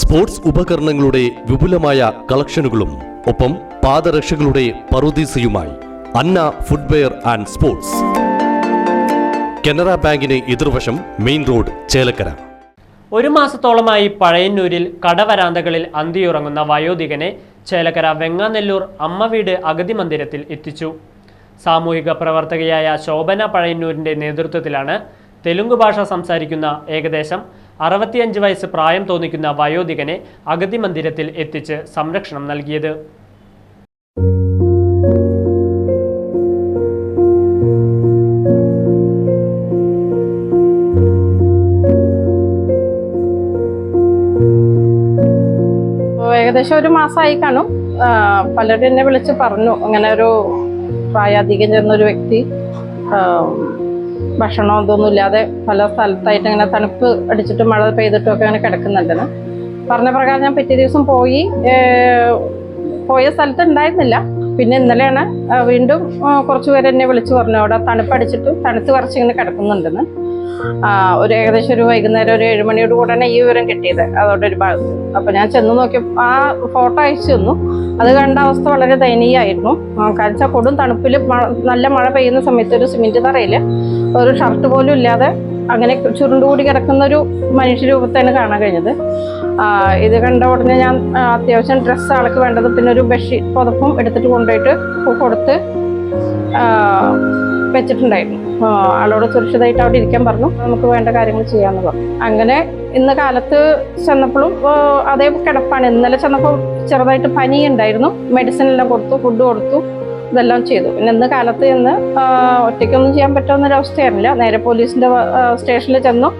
Sports ഉപകരണങ്ങളുടെ വിപുലമായ കളക്ഷനുകളും ഒപ്പം പാദരക്ഷകളുടെ പറുദീസയുമായി Anna footwear and sports. Canara ബാങ്കിന് എതിർവശം മെയിൻ റോഡ് ചേലക്കര. ഒരു മാസത്തോളമായി പഴയന്നൂരിൽ കടവരാന്തകളിൽ അന്തിയുറങ്ങുന്ന വയോധികനെ ചേലക്കര വെങ്ങാനെല്ലൂർ അമ്മ വീട് അഗതി മന്ദിരത്തിൽ എത്തിച്ചു. സാമൂഹിക പ്രവർത്തകയായ ശോഭന പഴയന്നൂരിന്റെ നേതൃത്വത്തിലാണ് തെലുങ്ക് ഭാഷ സംസാരിക്കുന്ന ഏകദേശം അറുപത്തിയഞ്ച് വയസ്സ് പ്രായം തോന്നിക്കുന്ന വയോധികനെ അഗതി മന്ദിരത്തിൽ എത്തിച്ച് സംരക്ഷണം നൽകിയത്. ഏകദേശം ഒരു മാസമായി കാണും. പലരും എന്നെ വിളിച്ച് പറഞ്ഞു. അങ്ങനെ ഒരു പ്രായാധികം ചെന്നൊരു വ്യക്തി. ഭക്ഷണമോ ഇതൊന്നും ഇല്ലാതെ പല സ്ഥലത്തായിട്ട് ഇങ്ങനെ തണുപ്പ് അടിച്ചിട്ട് മഴ പെയ്തിട്ടും ഒക്കെ അങ്ങനെ കിടക്കുന്നുണ്ടെന്ന് പറഞ്ഞ പ്രകാരം ഞാൻ പിറ്റേ ദിവസം പോയി പോയ സ്ഥലത്ത് ഉണ്ടായിരുന്നില്ല. പിന്നെ ഇന്നലെയാണ് വീണ്ടും കുറച്ചുപേരെന്നെ വിളിച്ച് പറഞ്ഞു അവിടെ തണുപ്പടിച്ചിട്ട് തണുത്ത് കുറച്ച് ഇങ്ങനെ കിടക്കുന്നുണ്ടെന്ന്. ഒരു ഏകദേശം ഒരു വൈകുന്നേരം ഒരു ഏഴുമണിയോട് കൂടെയാണ് ഈ വിവരം കിട്ടിയത്. അതോടെ ഒരു ഭാഗത്ത് അപ്പൊ ഞാൻ ചെന്ന് നോക്കി ആ ഫോട്ടോ അയച്ചു തന്നു. അത് കണ്ട അവസ്ഥ വളരെ ദയനീയമായിരുന്നു. കാരണം കൊടും തണുപ്പിൽ നല്ല മഴ പെയ്യുന്ന സമയത്ത് ഒരു സിമെന്റ് തറയിൽ ഒരു ഷർട്ട് പോലും ഇല്ലാതെ അങ്ങനെ ചുരുണ്ടുകൂടി കിടക്കുന്ന ഒരു മനുഷ്യ രൂപത്തെയാണ് കാണാൻ കഴിഞ്ഞത്. ഇത് കണ്ട ഉടനെ ഞാൻ അത്യാവശ്യം ഡ്രസ്സ് ആൾക്ക് വേണ്ടത് പിന്നെ ഒരു ബെഡ്ഷീറ്റ് പുതപ്പും എടുത്തിട്ട് കൊണ്ടുപോയിട്ട് കൊടുത്ത് വെച്ചിട്ടുണ്ടായിരുന്നു. ആളോട് സുരക്ഷിതമായിട്ട് അവിടെ ഇരിക്കാൻ പറഞ്ഞു. നമുക്ക് വേണ്ട കാര്യങ്ങൾ ചെയ്യാമെന്ന് പറഞ്ഞു. അങ്ങനെ ഇന്ന് കാലത്ത് ചെന്നപ്പോഴും അതേ കിടപ്പാണ്. ഇന്നലെ ചെന്നപ്പോൾ ചെറുതായിട്ട് പനി ഉണ്ടായിരുന്നു മെഡിസിൻ എല്ലാം കൊടുത്തു ഫുഡ് കൊടുത്തു ഇതെല്ലാം ചെയ്തു. പിന്നെ ഇന്ന് കാലത്ത് ചെന്ന് ആ, ഒറ്റയ്ക്കൊന്നും ചെയ്യാൻ പറ്റുമെന്നൊരവസ്ഥയായിരുന്നില്ല നേരെ പോലീസിന്റെ സ്റ്റേഷനിൽ ചെന്നു.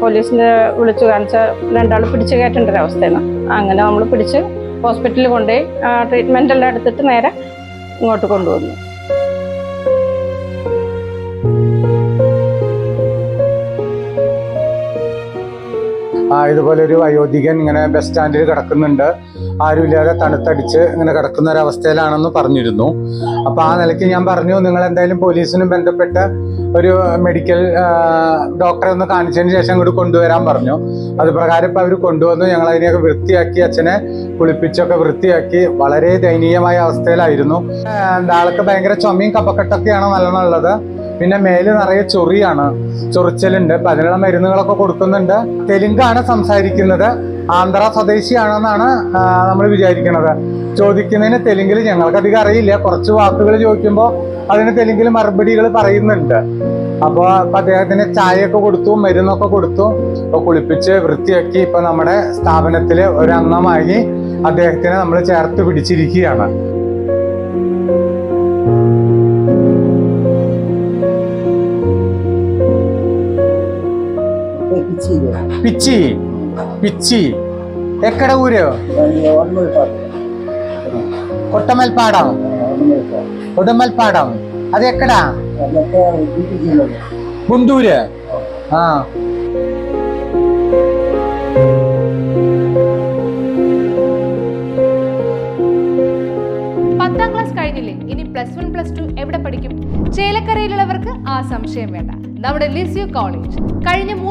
പോലീസിന്റെ വിളിച്ചു കാണിച്ച രണ്ടാൾ പിടിച്ചു കയറ്റേണ്ട ഒരു അവസ്ഥയാണ്. അങ്ങനെ നമ്മൾ പിടിച്ച് ഹോസ്പിറ്റലിൽ കൊണ്ടുപോയി ട്രീറ്റ്മെന്റ് എല്ലാം എടുത്തിട്ട് നേരെ ഇങ്ങോട്ട് കൊണ്ടുവന്നു. ഇതുപോലെ ഒരു വയോധികൻ ഇങ്ങനെ ബസ് സ്റ്റാൻഡിൽ കിടക്കുന്നുണ്ട്. ആരുമില്ലാതെ തണുത്തടിച്ച് ഇങ്ങനെ കിടക്കുന്ന ഒരു അവസ്ഥയിലാണെന്ന് പറഞ്ഞിരുന്നു. അപ്പൊ ആ നിലയ്ക്ക് ഞാൻ പറഞ്ഞു നിങ്ങൾ എന്തായാലും പോലീസിനും ബന്ധപ്പെട്ട് ഒരു മെഡിക്കൽ ഡോക്ടറെ ഒന്ന് കാണിച്ചതിന് ശേഷം ഇങ്ങോട്ട് കൊണ്ടുവരാൻ പറഞ്ഞു. അത് പ്രകാരം ഇപ്പൊ അവർ കൊണ്ടുവന്നു. ഞങ്ങൾ അതിനെയൊക്കെ വൃത്തിയാക്കി അച്ഛനെ കുളിപ്പിച്ചൊക്കെ വൃത്തിയാക്കി വളരെ ദയനീയമായ അവസ്ഥയിലായിരുന്നു. ആ, ആൾക്ക് ഭയങ്കര ചുമയും കപ്പക്കെട്ടൊക്കെയാണ് നല്ലോണം ഉള്ളത് പിന്നെ മേൽ നിറയെ ചൊറിയാണ്. ചൊറിച്ചലുണ്ട്. അതിനുള്ള മരുന്നുകളൊക്കെ കൊടുക്കുന്നുണ്ട്. തെലുങ്കാണ് സംസാരിക്കുന്നത്. ആന്ധ്ര സ്വദേശിയാണെന്നാണ് നമ്മൾ വിചാരിക്കുന്നത് ചോദിക്കുന്നതിന് തെലുങ്കിൽ ഞങ്ങൾക്ക് അധികം അറിയില്ല. കുറച്ച് വാക്കുകൾ ചോദിക്കുമ്പോൾ അതിന് തെലുങ്കിൽ മറുപടികൾ പറയുന്നുണ്ട്. അപ്പോൾ അദ്ദേഹത്തിന് ചായയൊക്കെ കൊടുത്തു മരുന്നൊക്കെ കൊടുത്തു. ഇപ്പൊ കുളിപ്പിച്ച് വൃത്തിയാക്കി ഇപ്പൊ നമ്മുടെ സ്ഥാപനത്തിലെ ഒരു അംഗമായി അദ്ദേഹത്തിനെ നമ്മൾ ചേർത്ത് പിടിച്ചിരിക്കുകയാണ്. పిచ్చి పిచ్చి ఎక్కడ ఊరు కొట్టమల్పాడం కొట్టమల్పాడం అది ఎక్కడ గుంటూరు ఆ. പത്താം ക്ലാസ് കഴിഞ്ഞില്ലേ ഇനി പ്ലസ് വൺ പ്ലസ് ടു എവിടെ പഠിക്കും ചേലക്കരയിലുള്ളവർക്ക് ആ സംശയം വേണ്ട നമ്മുടെ ലിസ്യു കോളേജ് കഴിഞ്ഞ മൂന്ന്